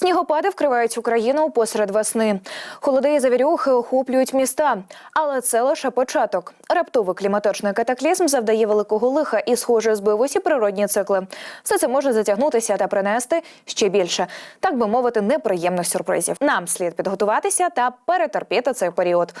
Снігопади вкривають Україну посеред весни. Холоди і завірюхи охоплюють міста, але це лише початок. Раптовий кліматичний катаклізм завдає великого лиха і, схоже, збив усі природні цикли. Все це може затягнутися та принести ще більше, так би мовити, неприємних сюрпризів. Нам слід підготуватися та перетерпіти цей період.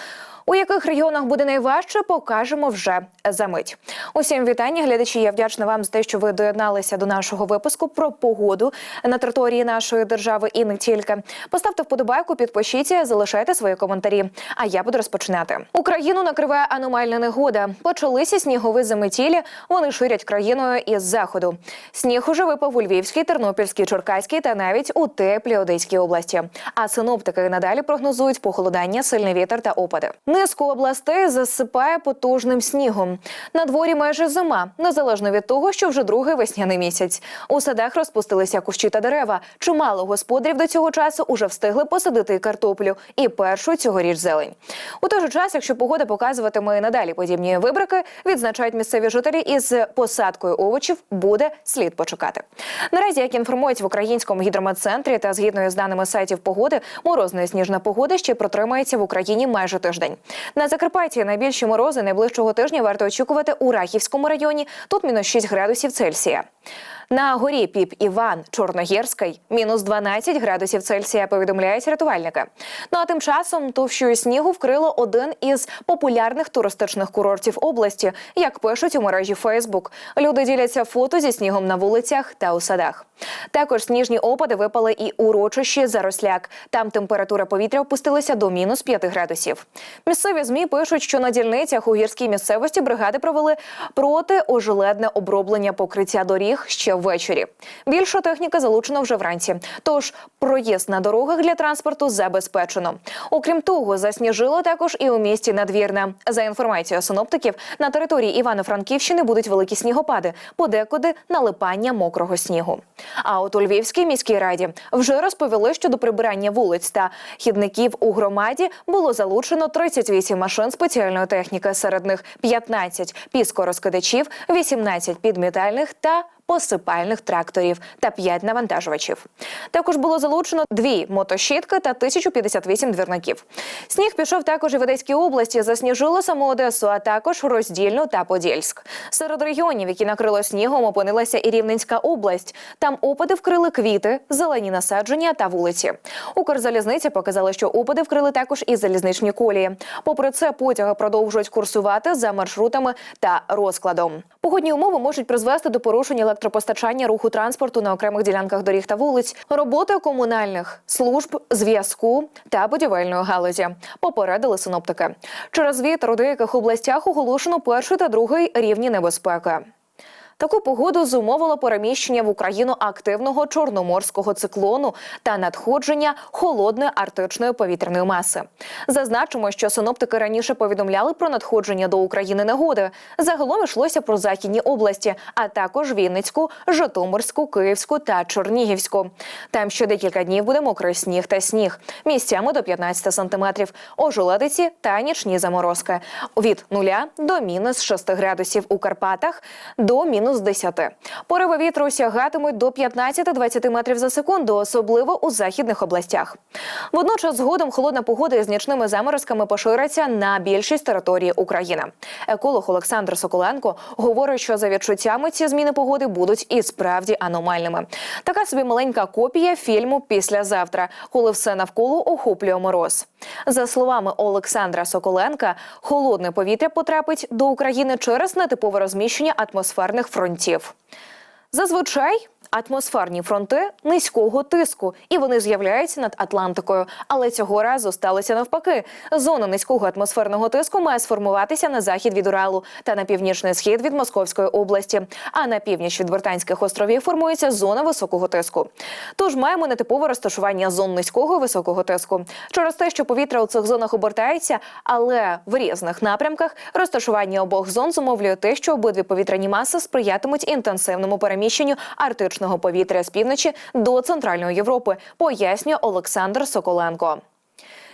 У яких регіонах буде найважче, покажемо вже за мить. Усім вітання, глядачі. Я вдячна вам за те, що ви доєдналися до нашого випуску про погоду на території нашої держави і не тільки. Поставте вподобайку, підпишіться, залишайте свої коментарі. А я буду розпочинати. Україну накриває аномальна негода. Почалися снігові заметілі. Вони ширять країною із заходу. Сніг уже випав у Львівській, Тернопільській, Черкаській та навіть у теплій Одеській області. А синоптики надалі прогнозують похолодання, сильний вітер та опади. Низку областей засипає потужним снігом. На дворі майже зима, незалежно від того, що вже другий весняний місяць. У садах розпустилися кущі та дерева. Чимало господарів до цього часу уже встигли посадити і картоплю і першу цьогоріч зелень. У той же час, якщо погода показуватиме надалі подібні вибрики, відзначають місцеві жителі із посадкою овочів, буде слід почекати. Наразі, як інформують в українському гідрометцентрі та згідно із даними сайтів погоди, морозна і сніжна погода ще протримається в Україні майже тиждень. На Закарпатті найбільші морози найближчого тижня варто очікувати у Рахівському районі. Тут мінус 6 градусів Цельсія. На горі Піп Іван Чорногірський мінус 12 градусів Цельсія. Повідомляють рятувальники. Ну а тим часом товщою снігу вкрило один із популярних туристичних курортів області, як пишуть у мережі Фейсбук. Люди діляться фото зі снігом на вулицях та у садах. Також сніжні опади випали і у урочищі Заросляк. Там температура повітря опустилася до мінус 5 градусів. Місцеві змі пишуть, що на дільницях у гірській місцевості бригади провели протиожеледне оброблення покриття доріг ще ввечері. Більша техніка залучена вже вранці. Тож проїзд на дорогах для транспорту забезпечено. Окрім того, засніжило також і у місті Надвірне. За інформацією синоптиків, на території Івано-Франківщини будуть великі снігопади, подекуди налипання мокрого снігу. А от у Львівській міській раді вже розповіли, що до прибирання вулиць та хідників у громаді було залучено 38 машин спеціальної техніки. Серед них 15 піскорозкидачів, 18 підмітальних та посипальних тракторів та 5 навантажувачів. Також було залучено дві мотощітки та 1058 двірників. Сніг пішов також і в Одеській області, засніжило саму Одесу, а також Роздільну та Подільськ. Серед регіонів, які накрило снігом, опинилася і Рівненська область. Там опади вкрили квіти, зелені насадження та вулиці. Укрзалізниця показала, що опади вкрили також і залізничні колії. Попри це, потяги продовжують курсувати за маршрутами та розкладом. Погодні умови можуть призвести до порушення електропостачання руху транспорту на окремих ділянках доріг та вулиць, роботи комунальних служб, зв'язку та будівельної галузі. Попередили синоптики. Через вітер у деяких областях оголошено перший та другий рівні небезпеки. Таку погоду зумовило переміщення в Україну активного чорноморського циклону та надходження холодної арктичної повітряної маси. Зазначимо, що синоптики раніше повідомляли про надходження до України негоди. Загалом йшлося про західні області, а також Вінницьку, Житомирську, Київську та Чернігівську. Там ще декілька днів буде мокрий сніг та сніг, місцями до 15 сантиметрів, ожеледиці та нічні заморозки від 0 до мінус 6 градусів у Карпатах до мінус 10. Пориви вітру сягатимуть до 15-20 метрів за секунду, особливо у західних областях. Водночас згодом холодна погода із нічними заморозками пошириться на більшість території України. Еколог Олександр Соколенко говорить, що за відчуттями ці зміни погоди будуть і справді аномальними. Така собі маленька копія фільму післязавтра, коли все навколо охоплює мороз. За словами Олександра Соколенка, холодне повітря потрапить до України через нетипове розміщення атмосферних фронтів. Зазвичай атмосферні фронти низького тиску, і вони з'являються над Атлантикою. Але цього разу сталося навпаки. Зона низького атмосферного тиску має сформуватися на захід від Уралу та на північний схід від Московської області. А на північ від Британських островів формується зона високого тиску. Тож маємо нетипове розташування зон низького і високого тиску. Через те, що повітря у цих зонах обертається, але в різних напрямках розташування обох зон зумовлює те, що обидві повітряні маси сприятимуть інтенсивному переміщенню арктичного повітря з півночі до центральної Європи, пояснює Олександр Соколенко.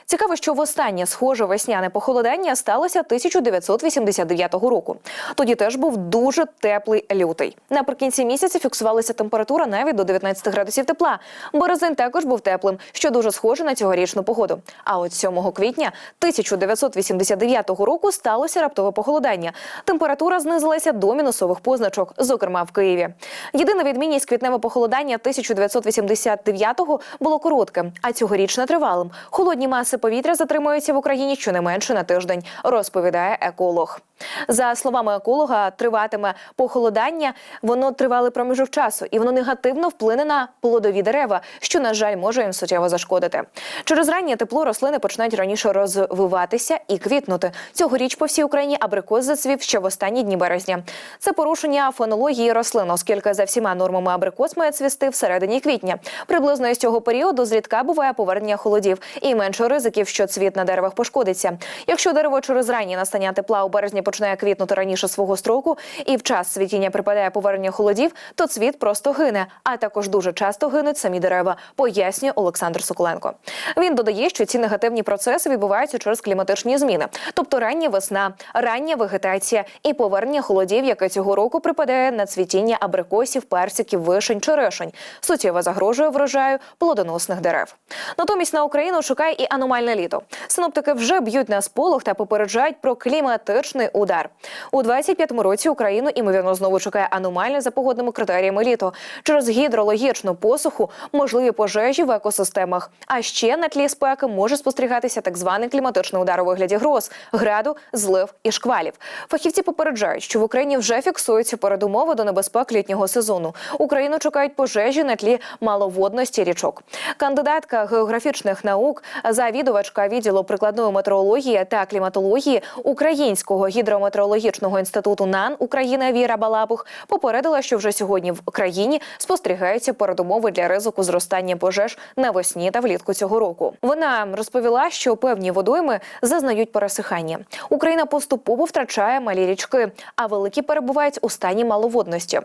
Цікаво, що востаннє схоже весняне похолодання сталося 1989 року. Тоді теж був дуже теплий лютий. Наприкінці місяця фіксувалася температура навіть до 19 градусів тепла. Березень також був теплим, що дуже схоже на цьогорічну погоду. А от 7 квітня 1989 року сталося раптове похолодання. Температура знизилася до мінусових позначок, зокрема в Києві. Єдина відмінність квітневе похолодання 1989-го було коротким, а цьогорічне тривалим. Холодні маси повітря затримуються в Україні щонайменше на тиждень, розповідає еколог. За словами еколога, триватиме похолодання, воно тривалий проміжок часу, і воно негативно вплине на плодові дерева, що на жаль може їм суттєво зашкодити. Через раннє тепло рослини починають раніше розвиватися і квітнути. Цьогоріч по всій Україні абрикос зацвів ще в останні дні березня. Це порушення фонології рослин, оскільки за всіма нормами абрикос має цвісти всередині квітня. Приблизно із цього періоду зрідка буває повернення холодів і менше ризиків, що цвіт на деревах пошкодиться. Якщо дерево через раннє настання тепла у березні починає квітнути раніше свого строку, і в час цвітіння припадає повернення холодів, то цвіт просто гине. А також дуже часто гинуть самі дерева, пояснює Олександр Соколенко. Він додає, що ці негативні процеси відбуваються через кліматичні зміни, тобто рання весна, рання вегетація і повернення холодів, яке цього року припадає на цвітіння абрикосів, персиків, вишень, черешень, суттєво загрожує врожаю плодоносних дерев. Натомість на Україну шукає і аномальне літо. Синоптики вже б'ють на сполох та попереджають про кліматичний удар. У 25-му році Україну імовірно знову чекає аномальне за погодними критеріями літо через гідрологічну посуху, можливі пожежі в екосистемах. А ще на тлі спеки може спостерігатися так званий кліматичний удар у вигляді гроз, граду, злив і шквалів. Фахівці попереджають, що в Україні вже фіксуються передумови до небезпек літнього сезону. Україну чекають пожежі на тлі маловодності річок. Кандидатка географічних наук, завідувачка відділу прикладної метеорології та кліматології Українського гідрометеорологічного інституту НАН України Віра Балабух попередила, що вже сьогодні в країні спостерігаються передумови для ризику зростання пожеж навесні та влітку цього року. Вона розповіла, що певні водойми зазнають пересихання. Україна поступово втрачає малі річки, а великі перебувають у стані маловодності.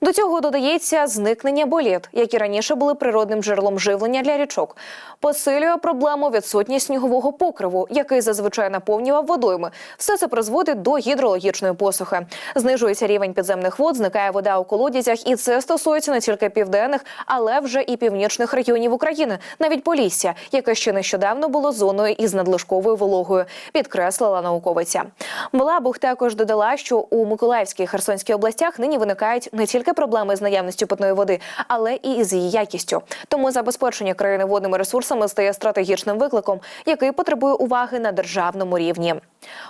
До цього додається зникнення боліт, які раніше були природним джерелом живлення для річок. Посилює проблему відсутність снігового покриву, який зазвичай наповнював водойми. Все це призводить до гідрологічної посухи. Знижується рівень підземних вод, зникає вода у колодязях, і це стосується не тільки південних, але вже і північних регіонів України, навіть Полісся, яке ще нещодавно було зоною із надлишковою вологою, підкреслила науковиця. Балабух також додала, що у Миколаївській Херсонській областях нині виникають не тільки проблеми з наявністю питної води, але і з її якістю. Тому забезпечення країни водними ресурсами стає стратегічним викликом, який потребує уваги на державному рівні.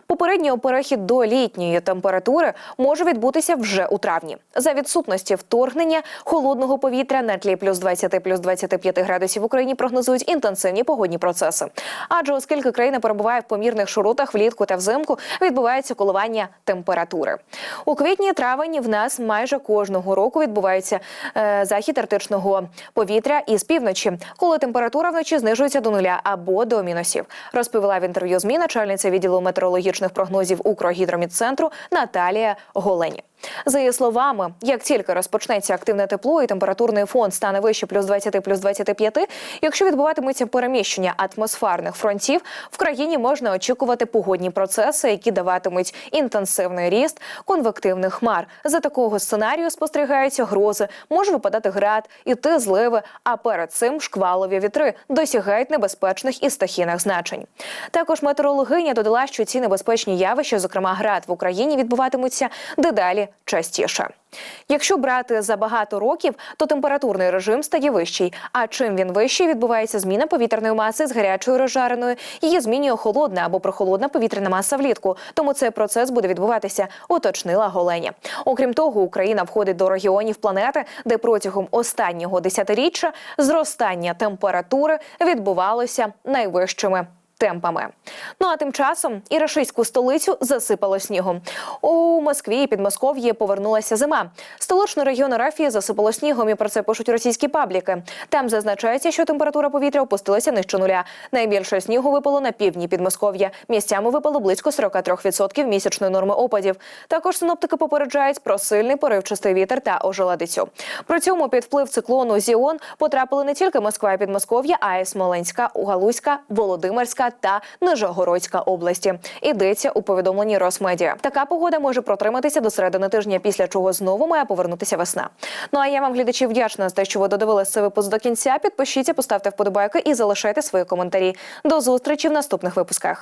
Попередньо перехід до літньої температури може відбутися вже у травні за відсутності вторгнення холодного повітря на тлі плюс 20 плюс 25 градусів в Україні прогнозують інтенсивні погодні процеси. Адже оскільки країна перебуває в помірних широтах влітку та взимку, відбувається коливання температури. У квітні травені в нас майже кожного року відбувається е, захід арктичного повітря із півночі, коли температура вночі знижується до нуля або до мінусів. Розповіла в інтерв'ю ЗМІ начальниця відділу метеорологічних прогнозів Укргідромідцентру Наталія Голені. За її словами, як тільки розпочнеться активне тепло і температурний фон стане вище плюс 20, плюс 25, якщо відбуватиметься переміщення атмосферних фронтів, в країні можна очікувати погодні процеси, які даватимуть інтенсивний ріст конвективних хмар. За такого сценарію спостерігаються грози, може випадати град, іти зливи. А перед цим шквалові вітри досягають небезпечних і стихійних значень. Також метеорологиня додала, що ці небезпечні явища, зокрема град в Україні, відбуватимуться дедалі частіше. Якщо брати за багато років, то температурний режим стає вищий. А чим він вищий, відбувається зміна повітряної маси з гарячою розжареною. Її змінює холодна або прохолодна повітряна маса влітку. Тому цей процес буде відбуватися, уточнила Голеня. Окрім того, Україна входить до регіонів планети, де протягом останнього десятиріччя зростання температури відбувалося найвищими темпами. Ну а тим часом і рашистську столицю засипало снігом. У Москві і Підмосков'ї повернулася зима. Столичний регіон Рафії засипало снігом, і про це пишуть російські пабліки. Там зазначається, що температура повітря опустилася нижче нуля. Найбільше снігу випало на півдні Підмосков'я. Місцями випало близько 43% місячної норми опадів. Також синоптики попереджають про сильний поривчастий вітер та ожеледицю. При цьому під вплив циклону Зіон потрапили не тільки Москва і Підмосков'я, а й Смоленська, Галузька, Володимирська та Нижогородська області. Йдеться у повідомленні Росмедіа. Така погода може протриматися до середини тижня, після чого знову має повернутися весна. Ну а я вам, глядачі, вдячна за те, що ви додивилися цей випуск до кінця. Підпишіться, поставте вподобайки і залишайте свої коментарі. До зустрічі в наступних випусках.